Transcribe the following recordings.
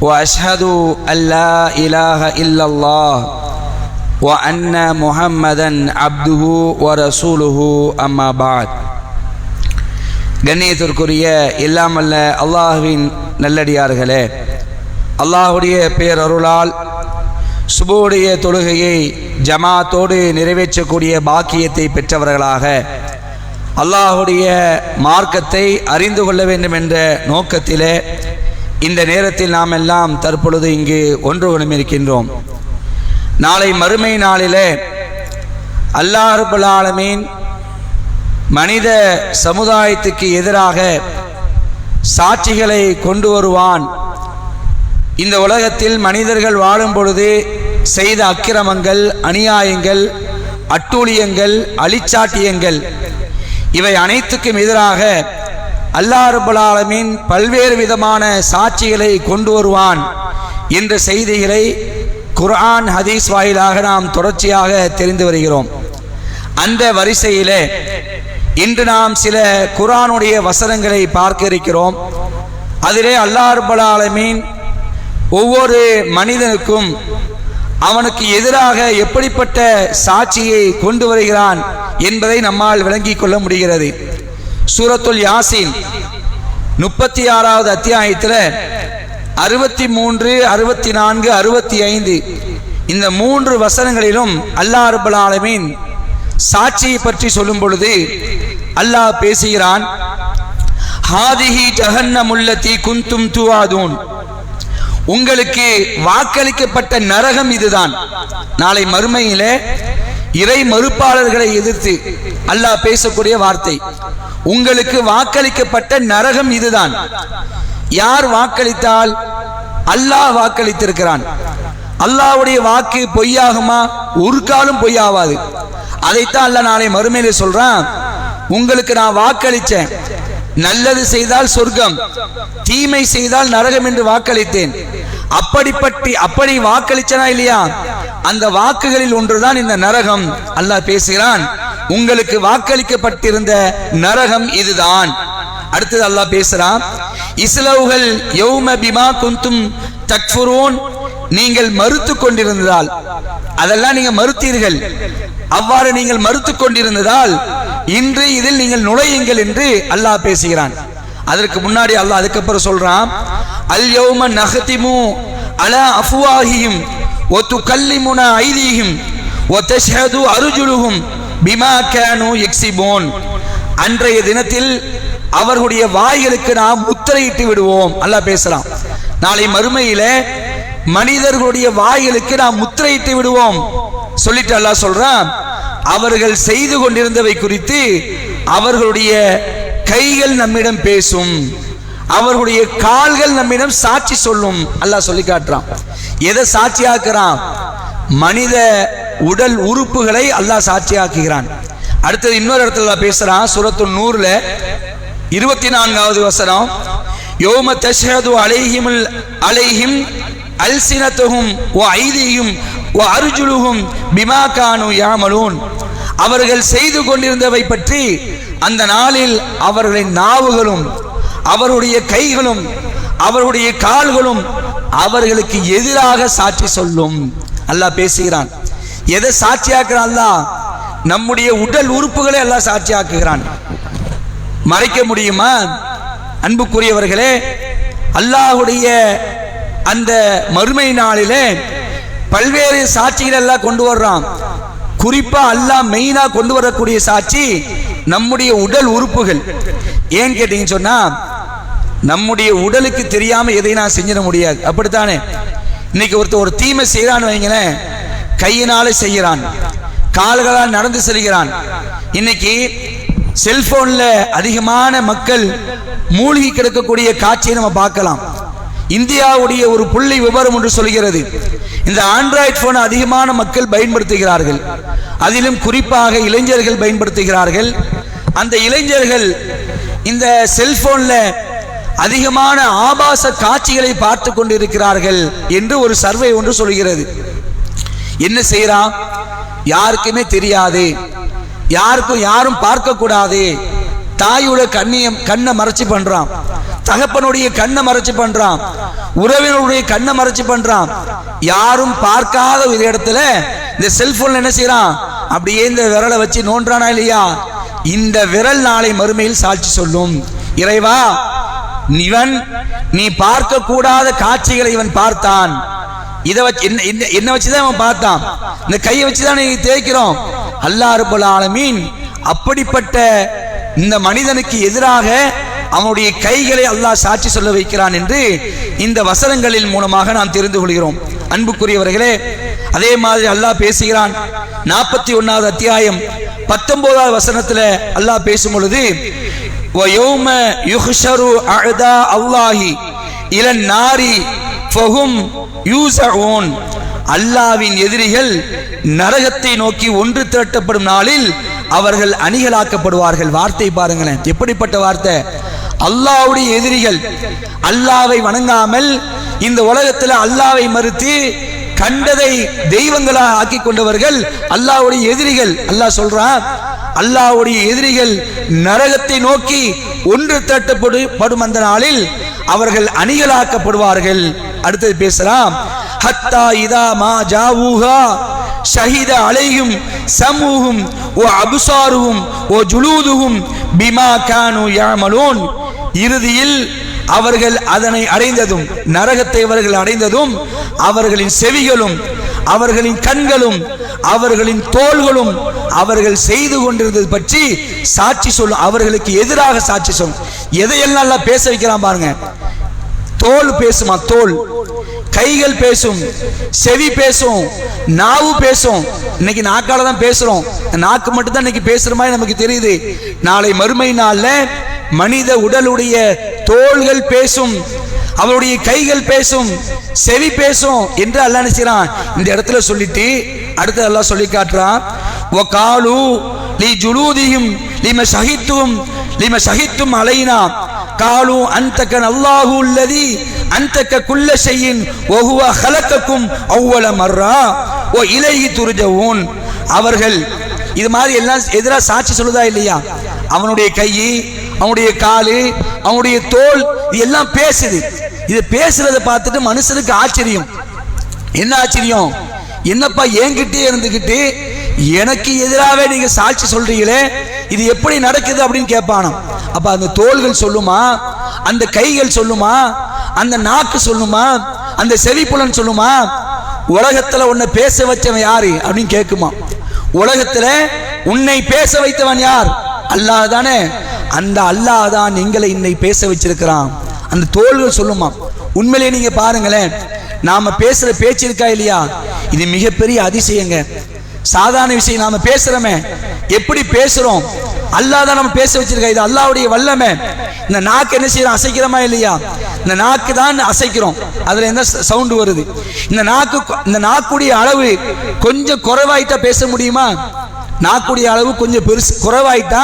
واشهد ان لا اله الا الله وان محمدا عبده ورسوله اما بعد கண்ணியத்திற்குரிய இல்லாமல்ல அல்லாஹுவின் நல்லடியார்களே அல்லாஹுடைய பேரருளால் சுபோடைய தொழுகையை ஜமாத்தோடு நிறைவேற்றக்கூடிய பாக்கியத்தை பெற்றவர்களாக அல்லாஹுடைய மார்க்கத்தை அறிந்து கொள்ள வேண்டும் என்ற நோக்கத்திலே இந்த நேரத்தில் நாம் எல்லாம் தற்பொழுது இங்கு ஒன்று இருக்கின்றோம். நாளை மறுமை நாளிலே அல்லாஹுபுல்லாலமீன் மனித சமுதாயத்துக்கு எதிராக சாட்சிகளை கொண்டு வருவான். இந்த உலகத்தில் மனிதர்கள் வாழும் பொழுது செய்த அக்கிரமங்கள் அநியாயங்கள் அட்டூழியங்கள் அழிச்சாட்டியங்கள் இவை அனைத்துக்கும் எதிராக அல்லாஹ் ஆலமீன் பல்வேறு விதமான சாட்சிகளை கொண்டு வருவான். என்ற செய்திகளை குர்ஆன் ஹதீஸ் வாயிலாக நாம் தொடர்ச்சியாக தெரிந்து வருகிறோம். அந்த வரிசையிலே இன்று நாம் சில குரானுடைய வசனங்களை பார்க்க இருக்கிறோம். அதிலே அல்லாஹ் ஆலமீன் ஒவ்வொரு மனிதனுக்கும் அவனுக்கு எதிராக எப்படிப்பட்ட சாட்சியை கொண்டு வருகிறான் என்பதை நம்மால் விளங்கிக் கொள்ள முடிகிறது. சூரத்துல் யாசின் முப்பத்தி ஆறாவது அத்தியாயத்தில் அறுபத்தி மூன்று அறுபத்தி நான்கு அறுபத்தி ஐந்து இந்த மூன்று வசனங்களிலும் அல்லாஹ் ரபுல் ஆலமீன் சாட்சியை பற்றி சொல்லும் பொழுது அல்லாஹ் பேசுகிறான் ஹாதிஹி ஜஹன்னமுல்லதி குந்தும் துவாதூன். உங்களுக்கு வாக்களிக்கப்பட்ட நரகம் இதுதான். நாளை மறுமையிலே இறை மறுப்பாளர்களை எதிர்த்து அல்லாஹ் பேசக்கூடிய வார்த்தை. உங்களுக்கு வாக்களிக்கப்பட்ட நரகம் இதுதான். யார் வாக்களித்தால்? அல்லாஹ் வாக்களித்திருக்கிறான். அல்லாஹ்வுடைய வாக்கு பொய்யாகுமா? ஒரு காலம் பொய்யாவாது. அதைத்தான் அல்ல நாளை மறுமையில சொல்றான். உங்களுக்கு நான் வாக்களிச்சேன் நல்லது செய்தால் சொர்க்கம். தீமை செய்தால் நரகம் என்று வாக்களித்தேன். அப்படிப்பட்டி அப்படி வாக்களிச்சனா இல்லையா? அந்த வாக்குகளில் ஒன்றுதான் இந்த நரகம். அல்லாஹ் பேசுகிறான். உங்களுக்கு வாக்களிக்கப்பட்டிருந்த நரகம் இதுதான். அடுத்தது அல்லாஹ் பேசுறான் இஸ்லவுகள் யௌம பிமா குந்தும் தக்ஃபுரூன். நீங்கள் மறுத்து கொண்டிருந்ததால் அதெல்லாம் நீங்க மறுத்தீர்கள். அவ்வாறு நீங்கள் மறுத்து கொண்டிருந்ததால் இன்று இதில் நீங்கள் நுழையுங்கள் என்று அல்லாஹ் பேசுகிறான். அதற்கு முன்னாடி அல்லாஹ் அதுக்கப்புறம் சொல்றான் அல் யௌம நஹதிமு அலா அஃப்வாஹிஹிம் ஒத்து துகல்லிமுனா ஐதீகும் வ அருஜுலுகும் பிமா கேனு எக்ஸிபோன். அன்றைய தினத்தில் அவர்களுடைய வாய்களுக்கு நாம் முத்திரையிட்டு விடுவோம். அல்லாஹ் பேசலாம் நாளை மறுமையில மனிதர்களுடைய வாய்களுக்கு நாம் முத்திரையிட்டு விடுவோம். சொல்லிட்டு அல்லாஹ் சொல்றான் அவர்கள் செய்து கொண்டிருந்தவை குறித்து அவர்களுடைய கைகள் நம்மிடம் பேசும். அவர்களுடைய கால்கள் நம்மிடம் சாட்சி சொல்லும். அல்லாஹ் சொல்லி காட்டுறான். எதை சாட்சியாக்குறான்? மனித உடல் உறுப்புகளை அல்லாஹ் சாட்சியாக்குகிறான். அடுத்தது இன்னொரு இடத்துல பேசுகிறான் சுரத்து நூறில் இருபத்தி நான்காவது வசனம். யோம தஷ்ஹது அலைஹிம் அலைஹிம் அல்சினத்துகும் ஓ ஐதியும் ஓ அருஜுலுகும் பிமா கானு யாமலூன். அவர்கள் செய்து கொண்டிருந்தவை பற்றி அந்த நாளில் அவர்களின் நாவுகளும் அவருடைய கைகளும் அவருடைய கால்களும் அவர்களுக்கு எதிராக சாட்சி சொல்லும். அல்லாஹ் பேசுகிறான். எதை சாட்சியாக்குறான் அல்லாஹ் நம்முடைய உடல் உறுப்புகளை எல்லாம் சாட்சியாக்குகிறான். மறைக்க முடியுமா? அன்புக்குரியவர்களே அல்லாஹுடைய அந்த மறுமை நாளிலே பல்வேறு சாட்சிகள் எல்லாம் கொண்டு வர்றான். குறிப்பா அல்லாஹ் மெயினா கொண்டு வரக்கூடிய சாட்சி நம்முடைய உடல் உறுப்புகள். ஏன் கேட்டீங்கன்னு சொன்னா நம்முடைய உடலுக்கு தெரியாம எதை நான் செஞ்சிட முடியாது. அப்படித்தானே? இன்னைக்கு ஒருத்தர் ஒரு தீமை செய்யறான்னு வைங்களேன். கையினாலே செய்கிறான். கால்களால் நடந்து செல்கிறான். இன்னைக்கு செல்போன்ல அதிகமான மக்கள் மூழ்கி கிடக்கக்கூடிய காட்சியை நம்ம பார்க்கலாம். இந்தியாவுடைய ஒரு புள்ளி விவரம் ஒன்று சொல்கிறது. இந்த ஆண்ட்ராய்ட் போன் அதிகமான மக்கள் பயன்படுத்துகிறார்கள். அதிலும் குறிப்பாக இளைஞர்கள் பயன்படுத்துகிறார்கள். அந்த இளைஞர்கள் இந்த செல்போன்ல அதிகமான ஆபாச காட்சிகளை பார்த்து கொண்டிருக்கிறார்கள் என்று ஒரு சர்வே ஒன்று சொல்கிறது. என்ன செய்யறான் யாருக்குமே தெரியாது. யாருக்கும் யாரும் பார்க்க கூடாது தாயோட கண்ணியம் கண்ணை மறைச்சு பண்றான். தகப்பனுடைய கண்ணை மறைச்சு பண்றான். உறவினருடைய கண்ணை மறைச்சு பண்றான். யாரும் பார்க்காத ஒரு இடத்துல இந்த செல்போன்ல என்ன செய்யறான் அப்படியே இந்த விரலை வச்சு நோன்றானா இல்லையா? இந்த விரல் நாளை மறுமையில் சாட்சி சொல்லும். இறைவா இவன் நீ பார்க்க கூடாத காட்சிகளை இவன் பார்த்தான். இதை வச்சு என்ன என்ன வச்சு தான் அவன் பார்த்தான். இந்த கையை வச்சுதான் தேய்க்கிறோம். அல்லா ரபுல் ஆலமீன் அப்படிப்பட்ட இந்த மனிதனுக்கு எதிராக அவனுடைய கைகளை அல்லாஹ் சாட்சி சொல்ல வைக்கிறான் என்று இந்த வசனங்களின் மூலமாக நாம் தெரிந்து கொள்கிறோம். அன்புக்குரியவர்களே அதே மாதிரி அல்லாஹ் பேசுகிறான். நாற்பத்தி ஒன்னாவது அத்தியாயம் பத்தொன்பதாவது வசனத்தில் அல்லாஹ் பேசும் பொழுது அல்லாஹி இளன் நாரி ஃபஹும் யூசூன் அல்லாவின் எதிரிகள் நரகத்தை நோக்கி ஒன்று திரட்டப்படும் நாளில் அவர்கள் அணிகளாக்கப்படுவார்கள். வார்த்தை பாருங்களேன். எப்படிப்பட்ட வார்த்தை? அல்லாவுடைய எதிரிகள் அல்லாவை வணங்காமல் இந்த உலகத்தில் அல்லாவை மறுத்து கண்டதை தெய்வங்களாக ஆக்கி கொண்டவர்கள் அல்லாவுடைய எதிரிகள். அல்லாஹ் சொல்றான் அல்லாவுடைய எதிரிகள் நரகத்தை நோக்கி ஒன்று திரட்டப்படும் அந்த நாளில் அவர்கள் அணிகளாக்கப்படுவார்கள். அடுத்தது பேசலாம். ஹத்தா இதா மா ஜாவூஹா. ஷஹித அலையும் சமூகும் ஓ அபுசாருவும் ஓ ஜுலூதுகும் பிமா கானு யாமலூன் இறுதியில் அவர்கள் அதனை அடைந்ததும் நரகத்தை அவர்கள் அடைந்ததும் அவர்களின் செவிகளும் அவர்களின் கண்களும் அவர்களின் தோள்களும் அவர்கள் செய்து கொண்டிருந்தது பற்றி சாட்சி சொல்லும் அவர்களுக்கு எதிராக சாட்சி சொல்லும் எதையெல்லாம் பேச வைக்கிறான் பாருங்க. தோல் பேசுமா தோல்? கைகள் பேசும் செவி பேசும் நாவு பேசும். இன்னைக்கு நாக்கால தான் பேசுறோம். நாக்கு மட்டும் தான் இன்னைக்கு பேசுற மாதிரி நமக்கு தெரியுது. நாளை மறுமை நாள்ல மனித உடலுடைய தோள்கள் பேசும் அவருடைய கைகள் பேசும் செவி பேசும் என்று அல்லாஹ் நினைச்சான் இந்த இடத்துல சொல்லிட்டு அடுத்து எல்லாம் சொல்லி காட்டுறான். ஓ காலு நீ ஜுலூதியும் லிம சகித்தும் நீம சகித்தும் அலையினா காலு அந்தக அல்லாஹு உள்ளதி அந்தக்க குள்ள செய்யின் ஒஹுவ ஹலக்கக்கும் அவ்வள மர்ரா ஓ இலகி துருஜவும் அவர்கள் இது மாதிரி எல்லாம் எதிராக சாட்சி சொல்லுதா இல்லையா? அவனுடைய கை அவனுடைய காலு அவனுடைய தோல் இது எல்லாம் பேசுது. இது பேசுறதை பார்த்துட்டு மனுஷனுக்கு ஆச்சரியம். என்ன ஆச்சரியம்? என்னப்பா என்கிட்டே இருந்துக்கிட்டு எனக்கு எதிராகவே நீங்க சாட்சி சொல்றீங்களே? இது எப்படி நடக்குது அப்படின்னு கேட்பானாம் அப்ப அந்த தோள்கள் சொல்லுமா? அந்த கைகள் சொல்லுமா? அந்த நாக்கு சொல்லுமா? அந்த செவிப்புலன் சொல்லுமா? உலகத்துல உன்னை பேச வச்சவன் யாரு அப்படின்னு கேட்குமா உலகத்துல உன்னை பேச வைத்தவன் யார்? அல்லாஹ் தானே அந்த அல்லாஹ் தான் எங்களை இன்னை பேச வச்சிருக்கிறான். அந்த தோள்கள் சொல்லுமா உண்மையிலே நீங்க பாருங்களேன் நாம பேசுற பேச்சு இருக்கா இல்லையா? இது மிகப்பெரிய அதிசயங்க. சாதாரண விஷயம் நாம பேசுறோமே. எப்படி பேசுறோம்? அல்லாஹ் தான் நம்ம பேச வச்சிருக்கா. இது அல்லாஹ்வுடைய வல்லமை. இந்த நாக்கு என்ன செய்யறோம் அசைக்கிறோமா இல்லையா? இந்த நாக்கு தான் அசைக்கிறோம். அதுல என்ன சவுண்ட் வருது? இந்த நாக்கு இந்த நாக்குடைய அளவு கொஞ்சம் குறைவாயிட்டா பேச முடியுமா? நாக்குடைய அளவு கொஞ்சம் பெருசு குறைவாயிட்டா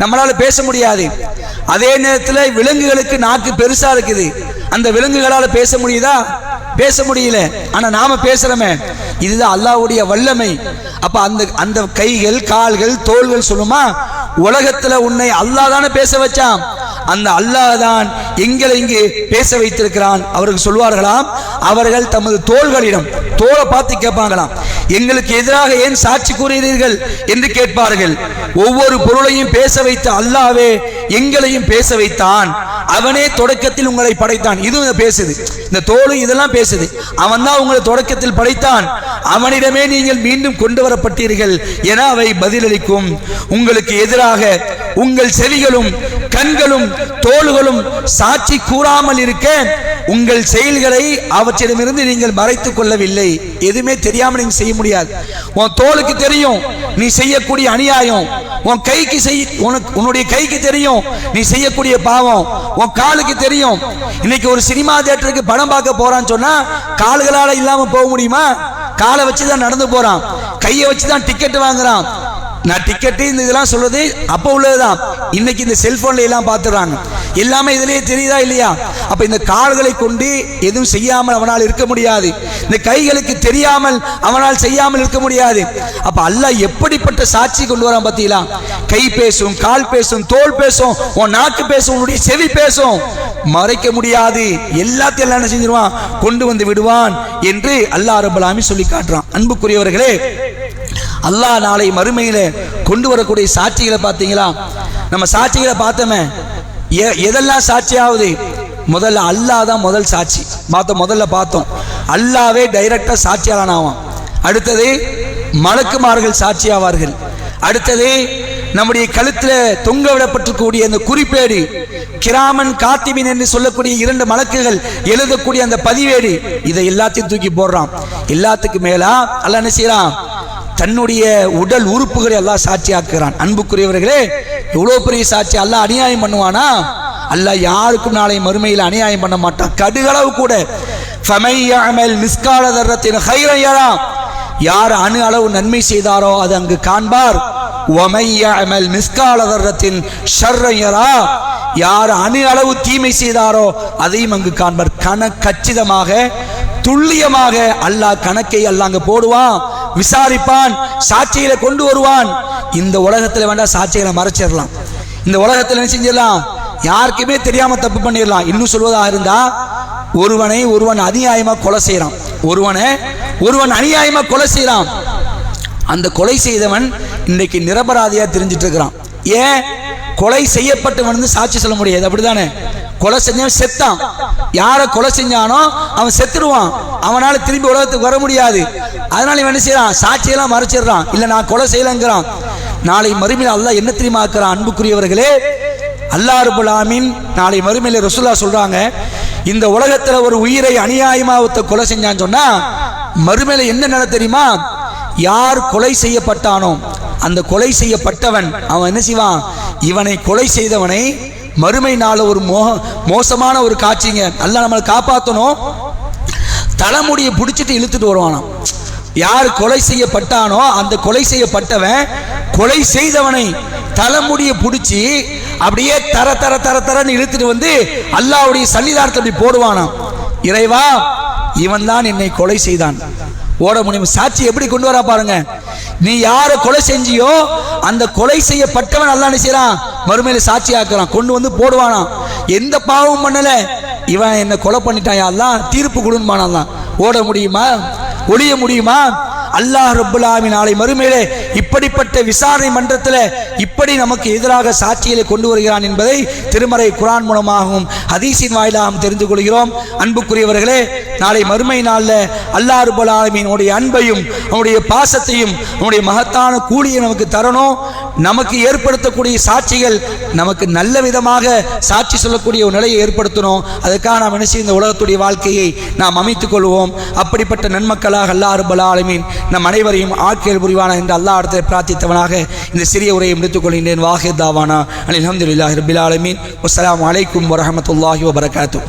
நம்மளால பேச முடியாது. அதே நேரத்தில் விலங்குகளுக்கு நாக்கு பெருசா இருக்குது. அந்த விலங்குகளால பேச முடியுதா? பேச முடியல. ஆனா நாம பேசுறோமே. இதுதான் அல்லாஹ்வுடைய வல்லமை. அப்ப அந்த அந்த கைகள் கால்கள் தோள்கள் சொல்லுமா? உலகத்துல உன்னை அல்லாஹ் தானே பேச வச்சான். அந்த அல்லாஹ் தான் எங்களை இங்கு பேச வைத்திருக்கிறான். அவர்கள் சொல்வார்களாம் அவர்கள் தமது தோள்களிடம் தோலை பார்த்து கேட்பாங்களாம். எங்களுக்கு எதிராக ஏன் சாட்சி கூறுகிறீர்கள் என்று கேட்பார்கள். ஒவ்வொரு பொருளையும் பேச வைத்த அல்லாவே எங்களையும் பேச வைத்தான். அவனே தொடக்கத்தில் உங்களை படைத்தான். இதுவும் பேசுது. இந்த தோலும் இதெல்லாம் பேசுது. அவன் தான் உங்களை தொடக்கத்தில் படைத்தான். அவனிடமே நீங்கள் மீண்டும் கொண்டு வரப்பட்டீர்கள். என அவை பதிலளிக்கும். உங்களுக்கு எதிராக உங்கள் செவிகளும் கண்களும் தோள்களும் சாட்சி கூறாமல் இருக்க உங்கள் செயல்களை அவற்றிடமிருந்து நீங்கள் மறைத்துக் கொள்ளவில்லை. எதுவுமே தெரியாமல் நீங்க செய்ய முடியாது. உன் தோளுக்கு தெரியும். நீ செய்யக்கூடிய அநியாயம். உன் கைக்கு செய் உனக்கு உன்னுடைய கைக்கு தெரியும். நீ செய்யக்கூடிய பாவம் உன் காலுக்கு தெரியும். இன்னைக்கு ஒரு சினிமா தியேட்டருக்கு படம் பார்க்க போறான்னு சொன்னா கால்களால இல்லாம போக முடியுமா? காலை வச்சு தான் நடந்து போறான். கையை வச்சு தான் டிக்கெட் வாங்குறான். நான் டிக்கெட்டு இந்த இதெல்லாம் சொல்றது அப்போ உள்ளதுதான். இன்னைக்கு இந்த செல்போன்ல எல்லாம் பார்த்துறாங்க எல்லாமே இதுலேயே தெரியுதா இல்லையா? அப்ப இந்த கால்களை கொண்டு எதுவும் செய்யாமல் அவனால் இருக்க முடியாது. இந்த கைகளுக்கு தெரியாமல் அவனால் செய்யாமல் இருக்க முடியாது. அப்ப அல்லாஹ் எப்படிப்பட்ட சாட்சி கொண்டு வரான் பார்த்தீங்களா? கை பேசும் கால் பேசும் தோல் பேசும் உன் நாக்கு பேசும் உன்னுடைய செவி பேசும். மறைக்க முடியாது. எல்லாத்தையும் எல்லாம் என்ன செஞ்சிருவான்? கொண்டு வந்து விடுவான் என்று அல்லாஹ் அரபுலாமி சொல்லி காட்டுறான். அன்புக்குரியவர்களே அல்லாஹ் நாளை மறுமையில் கொண்டு வரக்கூடிய சாட்சிகளை பார்த்தீங்களா? நம்ம சாட்சிகளை பார்த்தோமே எதெல்லாம் சாட்சியாவது? முதல்ல அல்லாஹ் தான் முதல் சாட்சி. பார்த்தோம் முதல்ல பார்த்தோம். அல்லாவே டைரக்டா சாட்சியாளன் அடுத்தது மலக்குமார்கள் சாட்சியாவார்கள். அடுத்தது நம்முடைய கழுத்தில் தொங்க விடப்பட்டிருக்கக்கூடிய அந்த குறிப்பேடு கிராமன் காத்திமின் என்று சொல்லக்கூடிய இரண்டு மலக்குகள் எழுதக்கூடிய அந்த பதிவேடு இதை எல்லாத்தையும் தூக்கி போடுறான். எல்லாத்துக்கு மேலா அல்ல என்ன செய்யறான்? தன்னுடைய உடல் உறுப்புகளை எல்லாம் சாட்சியாக்குறான். அன்புக்குரியவர்களே எவ்வளவு பெரிய சாட்சி அல்ல அநியாயம் பண்ணுவானா? அல்லாஹ் யாருக்கும் நாளை மறுமையில் அநியாயம் பண்ண மாட்டான். கடுகளவு கூட. நிஸ்கால தர்றத்தின் மிஸ்கால யார். அணு அளவு நன்மை செய்தாரோ அது அங்கு காண்பார். ஒமை யஅமல் மிஸ்கால தர்ரத்தின் ஷர்ரன் யார். அணு அளவு தீமை செய்தாரோ அதையும் அங்கு காண்பார். கண கச்சிதமாக துல்லியமாக அல்லாஹ் கணக்கை அல்லாஹ் அங்க போடுவான். விசாரிப்பான் சாட்சிகளை கொண்டு வருவான். இந்த உலகத்தில் வேண்டாம் சாட்சிகளை மறைச்சிடலாம். இந்த உலகத்தில் என்ன செஞ்சிடலாம்? யாருக்குமே தெரியாம தப்பு பண்ணிடலாம். இன்னும் சொல்வதாக இருந்தா ஒருவனை ஒருவன் அநியாயமா கொலை செய்யறான். ஒருவனை ஒருவன் அநியாயமா கொலை செய்யறான். அந்த கொலை செய்தவன் இன்னைக்கு நிரபராதியா தெரிஞ்சிட்டு இருக்கிறான். ஏன்? கொலை செய்யப்பட்டவன் வந்து சாட்சி சொல்ல முடியாது. அப்படிதானே கொலை செஞ்சவன் செத்தான். யாரை கொலை செஞ்சானோ அவன் செத்துடுவான். அவனால திரும்பி உலகத்துக்கு வர முடியாது. அதனால இவன் என்ன செய்யறான்? சாட்சியெல்லாம் மறைச்சிடுறான். இல்லை நான் கொலை செய்யலைங்கிறான். நாளை மறுமையில் அல்ல என்ன தெரியுமா இருக்கிறான் அன்புக்குரியவர்களே அல்லாஹ் ரபுல் ஆமீன் நாளை மறுமையில் ரசுல்லா சொல்றாங்க இந்த உலகத்தில் ஒரு உயிரை அநியாயமாக கொலை செஞ்சான்னு சொன்னா மறுமையில் என்ன நட தெரியுமா? யார் கொலை செய்யப்பட்டானோ அந்த கொலை செய்யப்பட்டவன் அவன் என்ன செய்வான்? இவனை கொலை செய்தவனை மறுமை நாள ஒரு மோக மோசமான ஒரு காட்சிங்க. நல்லா நம்மளை காப்பாற்றணும் தலைமுடியை பிடிச்சிட்டு இழுத்துட்டு வருவானாம். யார் கொலை செய்யப்பட்டானோ அந்த கொலை செய்யப்பட்டவன் கொலை செய்தவனை தலைமுடியை பிடிச்சி அப்படியே தர தர தர தரன்னு இழுத்துட்டு வந்து அல்லாவுடைய சன்னிதானத்தை அப்படி போடுவானாம். இறைவா இவன் தான் என்னை கொலை செய்தான். ஓட முடியும். சாட்சி எப்படி கொண்டு வரா பாருங்க. நீ யாரை கொலை செஞ்சியோ அந்த கொலை செய்யப்பட்டவன் நல்லா நினைச்சான் மறுமையில சாட்சி ஆக்குறான் கொண்டு வந்து போடுவானாம். எந்த பாவமும் பண்ணல. இவன் என்ன கொலை பண்ணிட்டான் யாரெல்லாம் தீர்ப்பு கொடுன்பானான் ஓட முடியுமா? ஒளிய முடியுமா? அல்லாஹ் ரப்புல் நாளை மறுமையிலே இப்படிப்பட்ட விசாரணை மன்றத்தில் இப்படி நமக்கு எதிராக சாட்சிகளை கொண்டு வருகிறான் என்பதை திருமறை குரான் மூலமாகவும் ஹதீஸின் வாயிலாகவும் தெரிந்து கொள்கிறோம். அன்புக்குரியவர்களே நாளை மறுமை நாளில் அல்லாஹ் ரப்புல் ஆலமீனுடைய அன்பையும் அவனுடைய பாசத்தையும் அவனுடைய மகத்தான கூலியை நமக்கு தரணும். நமக்கு ஏற்படுத்தக்கூடிய சாட்சிகள் நமக்கு நல்ல விதமாக சாட்சி சொல்லக்கூடிய ஒரு நிலையை ஏற்படுத்தணும். அதுக்காக நாம் என்ன இந்த உலகத்துடைய வாழ்க்கையை நாம் அமைத்துக் கொள்வோம். அப்படிப்பட்ட நன்மக்களாக அல்லாஹ் ரப்பல் ஆலமீன் நம் அனைவரையும் ஆட்கள் புரிவான என்று அல்லாஹ் இடத்தில் பிரார்த்தித்தவனாக இந்த சிறிய உரையை முடித்துக் கொள்கின்றேன். வாஹித் தாவானா. அலி அஹமதுல்லாஹி ரபில் ஆலமீன். அஸ்ஸலாமு அலைக்கும் வரஹமத்துல்லாஹி வபரகாத்துஹ்